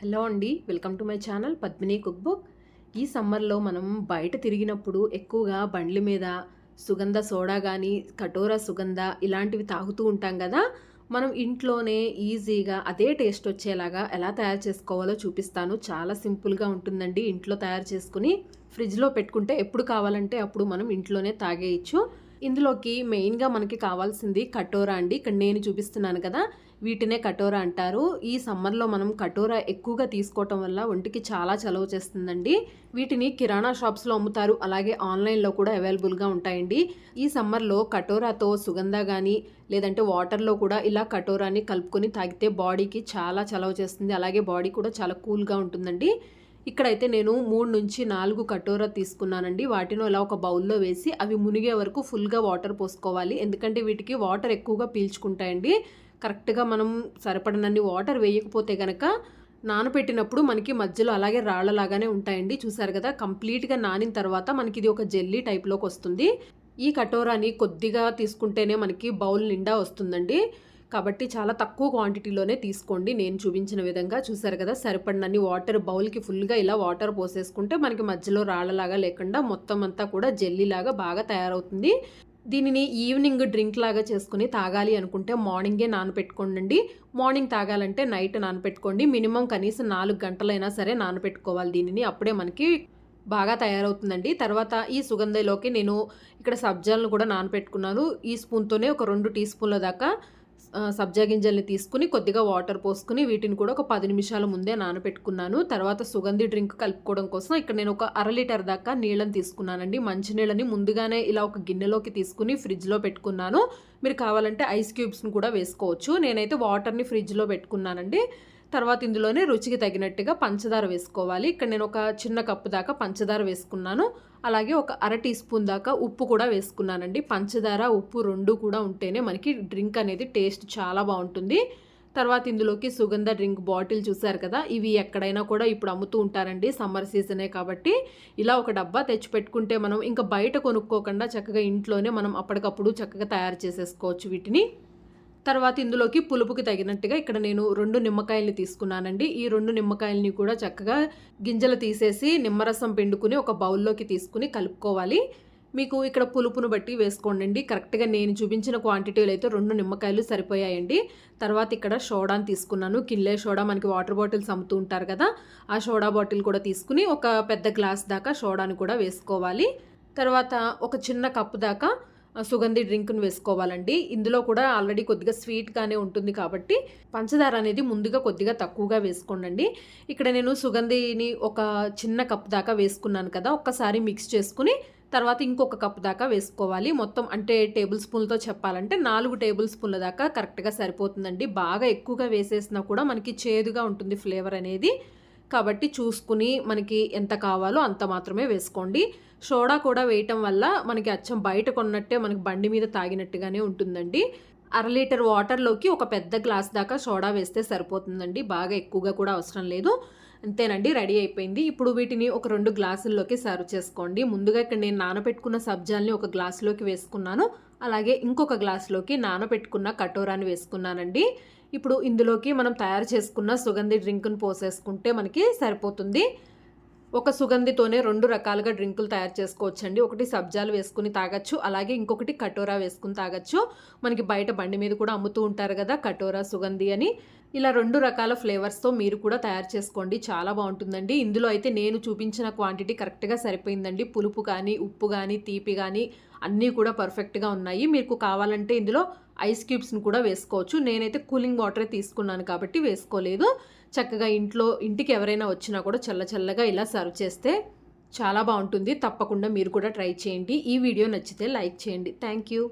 Hello అండి welcome to my channel Padmini cook book. ఈ సమ్మర్లో మనం బయట తిరిగినప్పుడు ఎక్కువగా బండ్ల మీద సుగంధ సోడా కానీ కటోరా సుగంధ ఇలాంటివి తాగుతూ ఉంటాం కదా. మనం ఇంట్లోనే ఈజీగా అదే టేస్ట్ వచ్చేలాగా ఎలా తయారు చేసుకోవాలో చూపిస్తాను. చాలా సింపుల్గా ఉంటుందండి ఇంట్లో తయారు చేసుకుని ఫ్రిడ్జ్లో పెట్టుకుంటే ఎప్పుడు కావాలంటే అప్పుడు మనం ఇంట్లోనే తాగేయచ్చు. ఇందులోకి మెయిన్గా మనకి కావాల్సింది కటోరా అండి. ఇక్కడ నేను చూపిస్తున్నాను కదా వీటినే కటోరా అంటారు. ఈ సమ్మర్లో మనం కటోరా ఎక్కువగా తీసుకోవటం వల్ల ఒంటికి చాలా చలవ చేస్తుందండి. వీటిని కిరాణా షాప్స్లో అమ్ముతారు. అలాగే ఆన్లైన్లో కూడా అవైలబుల్గా ఉంటాయండి. ఈ సమ్మర్లో కటోరాతో సుగంధ కానీ లేదంటే వాటర్లో కూడా ఇలా కటోరాని కలుపుకొని తాగితే బాడీకి చాలా చలవ చేస్తుంది. అలాగే బాడీ కూడా చాలా కూల్గా ఉంటుందండి. ఇక్కడైతే నేను మూడు నుంచి నాలుగు కటోరా తీసుకున్నానండి. వాటిని ఇలా ఒక బౌల్లో వేసి అవి మునిగే వరకు ఫుల్గా వాటర్ పోసుకోవాలి. ఎందుకంటే వీటికి వాటర్ ఎక్కువగా పీల్చుకుంటాయండి. కరెక్ట్గా మనం సరిపడనన్ని వాటర్ వేయకపోతే కనుక నానబెట్టినప్పుడు మనకి మధ్యలో అలాగే రాళ్ళలాగానే ఉంటాయండి. చూసారు కదా కంప్లీట్గా నానిన తర్వాత మనకి ఇది ఒక జెల్లీ టైప్లోకి వస్తుంది. ఈ కటోరాని కొద్దిగా తీసుకుంటేనే మనకి బౌల్ నిండా వస్తుందండి. కాబట్టి చాలా తక్కువ క్వాంటిటీలోనే తీసుకోండి. నేను చూపించిన విధంగా చూసారు కదా సరిపడినన్ని వాటర్ బౌల్కి ఫుల్గా ఇలా వాటర్ పోసేసుకుంటే మనకి మధ్యలో రాళ్ళలాగా లేకుండా మొత్తం అంతా కూడా జెల్లీలాగా బాగా తయారవుతుంది. దీనిని ఈవినింగ్ డ్రింక్ లాగా చేసుకుని తాగాలి అనుకుంటే మార్నింగే నానపెట్టుకోండి మార్నింగ్ తాగాలంటే నైట్ నానపెట్టుకోండి. మినిమం కనీసం నాలుగు గంటలైనా సరే నానపెట్టుకోవాలి దీనిని. అప్పుడే మనకి బాగా తయారవుతుందండి. తర్వాత ఈ సుగంధలోకి నేను ఇక్కడ సబ్జాలను కూడా నానపెట్టుకున్నాను. ఈ స్పూన్తోనే ఒక రెండు టీ స్పూన్ల దాకా సబ్జా గింజల్ని తీసుకుని కొద్దిగా వాటర్ పోసుకుని వీటిని కూడా ఒక పది నిమిషాల ముందే నానబెట్టుకున్నాను. తర్వాత సుగంధి డ్రింక్ కలుపుకోవడం కోసం ఇక్కడ నేను ఒక అర లీటర్ దాకా నీళ్ళని తీసుకున్నానండి. మంచినీళ్ళని ముందుగానే ఇలా ఒక గిన్నెలోకి తీసుకుని ఫ్రిడ్జ్లో పెట్టుకున్నాను. మీరు కావాలంటే ఐస్ క్యూబ్స్ని కూడా వేసుకోవచ్చు. నేనైతే వాటర్ని ఫ్రిడ్జ్లో పెట్టుకున్నానండి. తర్వాత ఇందులోనే రుచికి తగినట్టుగా పంచదార వేసుకోవాలి. ఇక్కడ నేను ఒక చిన్న కప్పు దాకా పంచదార వేసుకున్నాను. అలాగే ఒక అర టీ స్పూన్ దాకా ఉప్పు కూడా వేసుకున్నానండి. పంచదార ఉప్పు రెండు కూడా ఉంటేనే మనకి డ్రింక్ అనేది టేస్ట్ చాలా బాగుంటుంది. తర్వాత ఇందులోకి సుగంధ డ్రింక్ బాటిల్ చూసారు కదా ఇవి ఎక్కడైనా కూడా ఇప్పుడు అమ్ముతూ ఉంటారండి. సమ్మర్ సీజనే కాబట్టి ఇలా ఒక డబ్బా తెచ్చి పెట్టుకుంటే మనం ఇంకా బయట కొనుక్కోకుండా చక్కగా ఇంట్లోనే మనం అప్పటికప్పుడు చక్కగా తయారు చేసేసుకోవచ్చు వీటిని. తర్వాత ఇందులోకి పులుపుకి తగినట్టుగా ఇక్కడ నేను రెండు నిమ్మకాయల్ని తీసుకున్నానండి. ఈ రెండు నిమ్మకాయలని కూడా చక్కగా గింజలు తీసేసి నిమ్మరసం పిండుకుని ఒక బౌల్లోకి తీసుకుని కలుపుకోవాలి. మీకు ఇక్కడ పులుపును బట్టి వేసుకోండి కరెక్ట్గా నేను చూపించిన క్వాంటిటీలో అయితే రెండు నిమ్మకాయలు సరిపోయాయండి. తర్వాత ఇక్కడ షోడాని తీసుకున్నాను. కిన్లే సోడా మనకి వాటర్ బాటిల్స్ అమ్ముతూ ఉంటారు కదా ఆ సోడా బాటిల్ కూడా తీసుకుని ఒక పెద్ద గ్లాస్ దాకా సోడాని కూడా వేసుకోవాలి. తర్వాత ఒక చిన్న కప్పు దాకా సుగంధి డ్రింక్ను వేసుకోవాలండి. ఇందులో కూడా ఆల్రెడీ కొద్దిగా స్వీట్గానే ఉంటుంది కాబట్టి పంచదార అనేది ముందుగా కొద్దిగా తక్కువగా వేసుకోండి ఇక్కడ నేను సుగంధిని ఒక చిన్న కప్ దాకా వేసుకున్నాను కదా ఒక్కసారి మిక్స్ చేసుకుని తర్వాత ఇంకొక కప్ దాకా వేసుకోవాలి. మొత్తం అంటే టేబుల్ స్పూన్లతో చెప్పాలంటే నాలుగు టేబుల్ స్పూన్ల దాకా కరెక్ట్గా సరిపోతుందండి. బాగా ఎక్కువగా వేసేసినా కూడా మనకి చేదుగా ఉంటుంది ఫ్లేవర్ అనేది. కాబట్టి చూసుకుని మనకి ఎంత కావాలో అంత మాత్రమే వేసుకోండి. సోడా కూడా వేయటం వల్ల మనకి అచ్చం బయట కొన్నట్టే మనకి బండి మీద తాగినట్టుగానే ఉంటుందండి. అర లీటర్ వాటర్లోకి ఒక పెద్ద గ్లాస్ దాకా సోడా వేస్తే సరిపోతుందండి. బాగా ఎక్కువగా కూడా అవసరం లేదు. అంతేనండి రెడీ అయిపోయింది. ఇప్పుడు వీటిని ఒక రెండు గ్లాసుల్లోకి సర్వ్ చేసుకోండి. ముందుగా ఇక్కడ నేను నానబెట్టుకున్న సబ్జాల్ని ఒక గ్లాసులోకి వేసుకున్నాను. అలాగే ఇంకొక గ్లాసులోకి నానబెట్టుకున్న కటోరాని వేసుకున్నానండి. ఇప్పుడు ఇందులోకి మనం తయారు చేసుకున్న సుగంధి డ్రింక్ను పోసేసుకుంటే మనకి సరిపోతుంది. ఒక సుగంధితోనే రెండు రకాలుగా డ్రింకులు తయారు చేసుకోవచ్చండి. ఒకటి సబ్జాలు వేసుకుని తాగొచ్చు అలాగే ఇంకొకటి కటోరా వేసుకుని తాగొచ్చు. మనకి బయట బండి మీద కూడా అమ్ముతూ ఉంటారు కదా కటోరా సుగంధి అని. ఇలా రెండు రకాల ఫ్లేవర్స్తో మీరు కూడా తయారు చేసుకోండి చాలా బాగుంటుందండి. ఇందులో అయితే నేను చూపించిన క్వాంటిటీ కరెక్ట్గా సరిపోయిందండి. పులుపు కానీ ఉప్పు కానీ తీపి కానీ అన్నీ కూడా పర్ఫెక్ట్గా ఉన్నాయి. మీకు కావాలంటే ఇందులో ఐస్ క్యూబ్స్ని కూడా వేసుకోవచ్చు. నేనైతే కూలింగ్ వాటరే తీసుకున్నాను కాబట్టి వేసుకోలేదు. చక్కగా ఇంట్లో ఇంటికి ఎవరైనా వచ్చినా కూడా చల్ల చల్లగా ఇలా సర్వ్ చేస్తే చాలా బాగుంటుంది. తప్పకుండా మీరు కూడా ట్రై చేయండి. ఈ వీడియో నచ్చితే లైక్ చేయండి. Thank you.